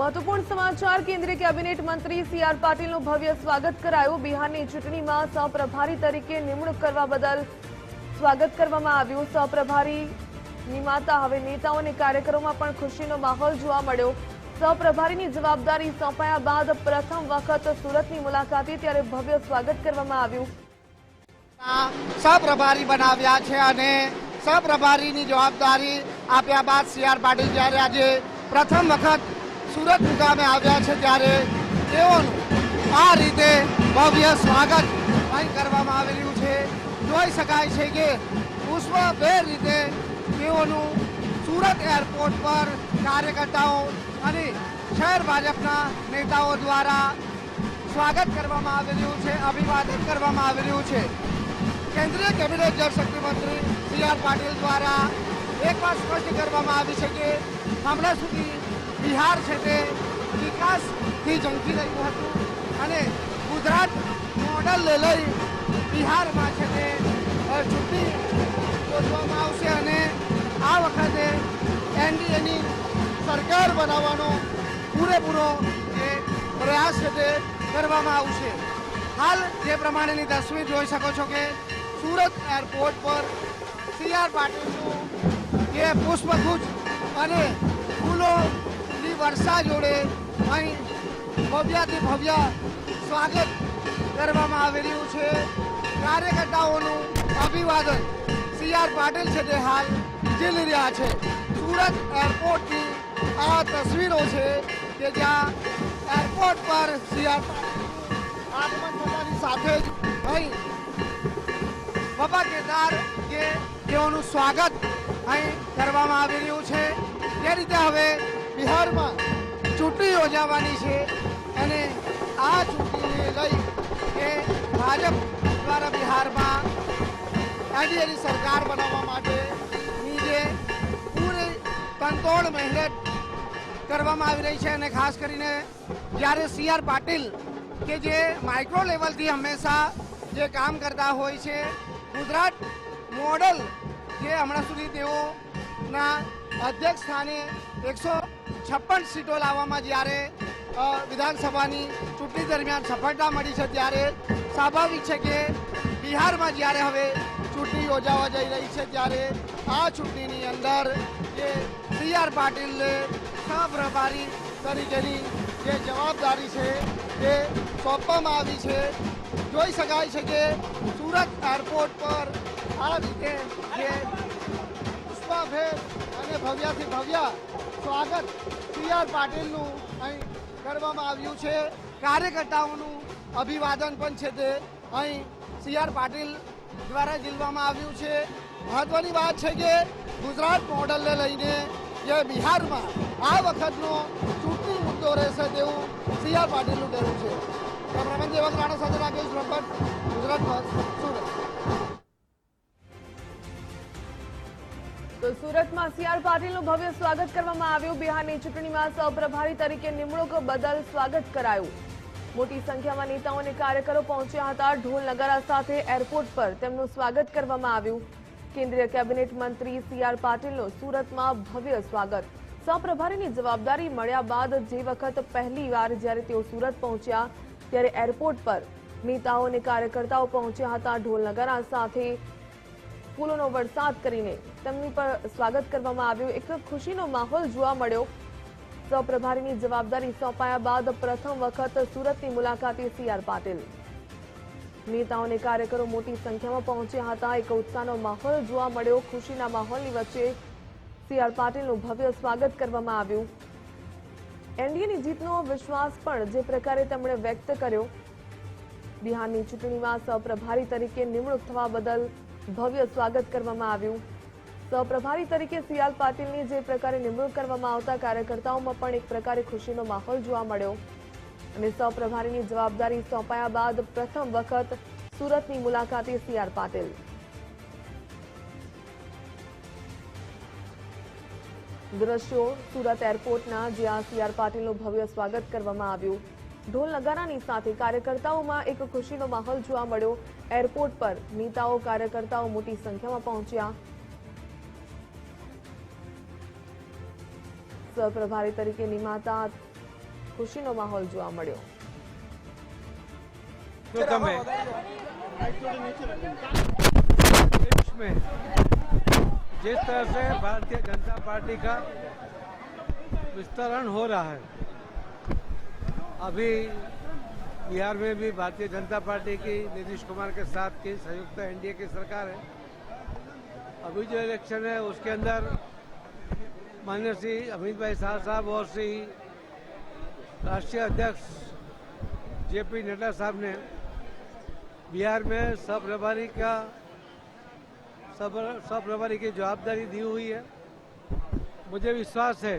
મહત્વપૂર્ણ સમાચાર, કેન્દ્રીય કેબિનેટ મંત્રી સી આર પાટીલનું ભવ્ય સ્વાગત કરાયું. બિહારની ચૂંટણીમાં સહપ્રભારી તરીકે નિમણૂક કરવા બદલ સ્વાગત કરવામાં આવ્યું. સહપ્રભારી નિમાતા, હવે નેતાઓ અને કાર્યકરોમાં પણ ખુશીનો માહોલ જોવા મળ્યો. સહપ્રભારીની જવાબદારી સોંપાયા બાદ પ્રથમ વખત સુરતની મુલાકાતે ત્યારે ભવ્ય સ્વાગત કરવામાં આવ્યું. સહપ્રભારી બનાવ્યા છે અને સહપ્રભારીની જવાબદારી આપ્યા બાદ સી આર પાટીલ જ્યારે આજે પ્રથમ વખત સુરત મુકામે આવ્યા છે ત્યારે તેઓનું આ રીતે ભવ્ય સ્વાગત અહીં કરવામાં આવેલું છે. જોઈ શકાય છે કે પુષ્પભેર રીતે તેઓનું સુરત એરપોર્ટ પર કાર્યકર્તાઓ અને શહેર ભાજપના નેતાઓ દ્વારા સ્વાગત કરવામાં આવેલું છે, અભિવાદન કરવામાં આવેલું છે. કેન્દ્રીય કેબિનેટ જળશક્તિ મંત્રી સી આર પાટીલ દ્વારા એક વાત સ્પષ્ટ કરવામાં આવી છે કે હમણાં સુધી બિહાર છે તે વિકાસથી ઝંખી રહ્યું હતું અને ગુજરાત મોડલ લઈ બિહારમાં છે તે ચૂંટણી યોજવામાં આવશે અને આ વખતે એનડીએની સરકાર બનાવવાનો પૂરેપૂરો જે પ્રયાસ છે તે કરવામાં આવશે. હાલ જે પ્રમાણેની તસવીર જોઈ શકો છો કે સુરત એરપોર્ટ પર સી આર પાટીલનું જે પુષ્પગુચ્છ અને ફૂલોની વર્ષા જોડે અહીં ભવ્યાથી ભવ્ય સ્વાગત કરવામાં આવી રહ્યું છે. કાર્યકર્તાઓનું અભિવાદન સી આર પાટીલ છે તે હાલ ઝીલી રહ્યા છે. સુરત એરપોર્ટની આ તસવીરો છે કે જ્યાં એરપોર્ટ પર સી આર આગમન થતાની સાથે જ અહીં બાબા કેદાર કે તેઓનું સ્વાગત અહીં કરવામાં આવી રહ્યું છે. જે રીતે હવે બિહારમાં ચૂંટણી યોજાવાની છે અને આ ચૂંટણીને લઈ કે ભાજપ દ્વારા બિહારમાં એનડીએની સરકાર બનાવવા માટેની જે પૂરી તનતોડ મહેનત કરવામાં આવી રહી છે અને ખાસ કરીને જ્યારે સી આર પાટીલ કે જે માઇક્રો લેવલથી હંમેશા જે કામ કરતા હોય છે, ગુજરાત મોડલ જે હમણાં સુધી તેઓના અધ્યક્ષ સ્થાને એકસો છપ્પન સીટો લાવવામાં જ્યારે વિધાનસભાની ચૂંટણી દરમિયાન સફળતા મળી છે ત્યારે સ્વાભાવિક છે કે બિહારમાં જ્યારે હવે ચૂંટણી યોજાવા જઈ રહી છે ત્યારે આ ચૂંટણીની અંદર જે સી આર પાટીલને સહપ્રભારી તરીકેની જે જવાબદારી છે તે સોંપવામાં આવી છે. જોઈ શકાય છે કે સુરત એરપોર્ટ પર આ રીતે જે પુષ્પાભેર અને ભવ્યાથી ભવ્ય સ્વાગત સી આર પાટીલનું અહીં કરવામાં આવ્યું છે. કાર્યકર્તાઓનું અભિવાદન પણ છે તે અહીં સી આર પાટીલ દ્વારા ઝીલવામાં આવ્યું છે. મહત્વની વાત છે કે ગુજરાત મોડલને લઈને જે બિહારમાં આ વખતનો ચૂંટણી મુદ્દો રહેશે તેવું સી આર પાટીલનું કહેવું છે. કેમેરામેન દેવક રાણા સાથે રાકેશ બ્રહ્મભટ્ટ ગુજરાત સુરત. સુરતમાં સીઆર પાટીલનું ભવ્ય સ્વાગત કરવામાં આવ્યું. બિહારની ચૂંટણીમાં સહપ્રભારી તરીકે નિમણૂક બદલ સ્વાગત કરાયું. મોટી સંખ્યામાં નેતાઓ અને કાર્યકરો પહોંચ્યા હતા. ઢોલ નગારા સાથે એરપોર્ટ પર તેમનું સ્વાગત કરવામાં આવ્યું. કેન્દ્રીય કેબિનેટ મંત્રી સીઆર પાટીલનું સુરતમાં ભવ્ય સ્વાગત. સહપ્રભારીની જવાબદારી મળ્યા બાદ જે વખત પહેલીવાર જ્યારે તેઓ સુરત પહોંચ્યા, ત્યારે એરપોર્ટ પર નેતાઓ અને કાર્યકર્તાઓ પહોંચ્યા હતા. ઢોલ નગારા સાથે ફૂલોનો વરસાદ કરીને તેમની પર સ્વાગત કરવામાં આવ્યું. એક ખુશીનો માહોલ જોવા મળ્યો. સહપ્રભારીની જવાબદારી સોંપાયા બાદ પ્રથમ વખત સુરતની મુલાકાતે સી આર પાટીલ. નેતાઓ અને કાર્યકરો મોટી સંખ્યામાં પહોંચ્યા હતા. એક ઉત્સાહનો માહોલ જોવા મળ્યો. ખુશીના માહોલની વચ્ચે સી આર પાટીલનું ભવ્ય સ્વાગત કરવામાં આવ્યું. એનડીએની જીતનો વિશ્વાસ પણ જે પ્રકારે તેમણે વ્યક્ત કર્યો. બિહારની ચૂંટણીમાં સહપ્રભારી તરીકે નિમણૂક થવા બદલ ભવ્ય સ્વાગત કરવામાં આવ્યું. સહપ્રભારી તરીકે સી પાટીલની જે પ્રકારે નિમણૂક કરવામાં આવતા કાર્યકર્તાઓમાં પણ એક પ્રકારે ખુશીનો માહોલ જોવા મળ્યો. અને સહપ્રભારીની જવાબદારી સોંપાયા બાદ પ્રથમ વખત સુરતની મુલાકાતે સીઆર પાટીલ. દ્રશ્યો સુરત એરપોર્ટના જ્યાં સીઆર પાટીલનું ભવ્ય સ્વાગત કરવામાં આવ્યું. ઢોલ નગારાની સાથે કાર્યકર્તાઓમાં એક ખુશીનો માહોલ જોવા મળ્યો એરપોર્ટ પર નેતાઓ કાર્યકર્તાઓ મોટી સંખ્યામાં પહોંચ્યા સહપ્રભારી તરીકે નિમાતા ખુશીનો માહોલ જોવા મળ્યો जो कम है देश में जिस तरह से भारतीय जनता पार्टी का विस्तरण हो रहा है अभी बिहार में भी भारतीय जनता पार्टी की नीतीश कुमार के साथ की संयुक्त एनडीए की सरकार है। अभी जो इलेक्शन है, उसके अंदर मान्य श्री अमित भाई शाह साहब और श्री राष्ट्रीय अध्यक्ष जेपी नड्डा साहब ने बिहार में सब प्रभारी का सब सब प्रभारी की जवाबदारी दी हुई है। मुझे विश्वास है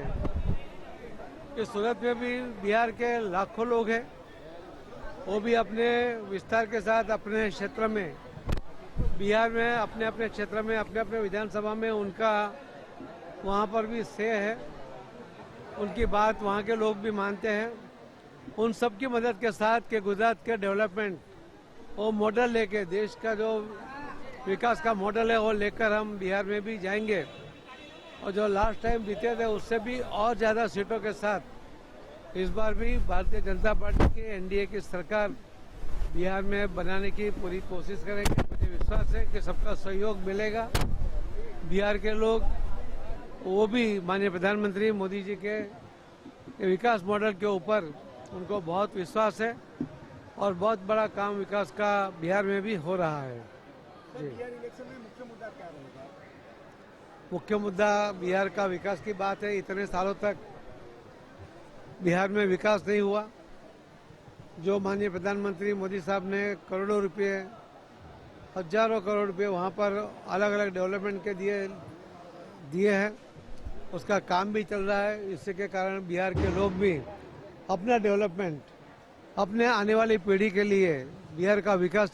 कि सूरत में भी बिहार के लाखों लोग हैं। वो भी अपने विस्तार के साथ अपने क्षेत्र में, बिहार में अपने अपने क्षेत्र में, अपने अपने विधानसभा में उनका वहाँ पर भी से है। उनकी बात वहाँ के लोग भी मानते हैं। उन सब की मदद के साथ के गुजरात के डेवलपमेंट, वो मॉडल लेके, देश का जो विकास का मॉडल है, वो लेकर हम बिहार में भी जाएँगे। और जो लास्ट टाइम जीते थे उससे भी और ज़्यादा सीटों के साथ। इस बार भी भारतीय जनता पार्टी की एनडीए की सरकार बिहार में बनाने की पूरी कोशिश करेंगे। मुझे विश्वास है कि सबका सहयोग मिलेगा। बिहार के लोग वो भी माननीय प्रधानमंत्री मोदी जी के विकास मॉडल के ऊपर उनको बहुत विश्वास है और बहुत बड़ा काम विकास का बिहार में भी हो रहा है। जी। मुख्य मुद्दा बिहार का विकास की बात है। इतने सालों तक बिहार में विकास नहीं हुआ। जो माननीय प्रधानमंत्री मोदी साहब ने करोड़ों रुपए हज़ारों करोड़ रुपए वहाँ पर अलग अलग डेवलपमेंट के दिए दिए हैं। उसका काम भी चल रहा है। इससे के कारण बिहार के लोग भी अपना डेवलपमेंट, अपने आने वाली पीढ़ी के लिए बिहार का विकास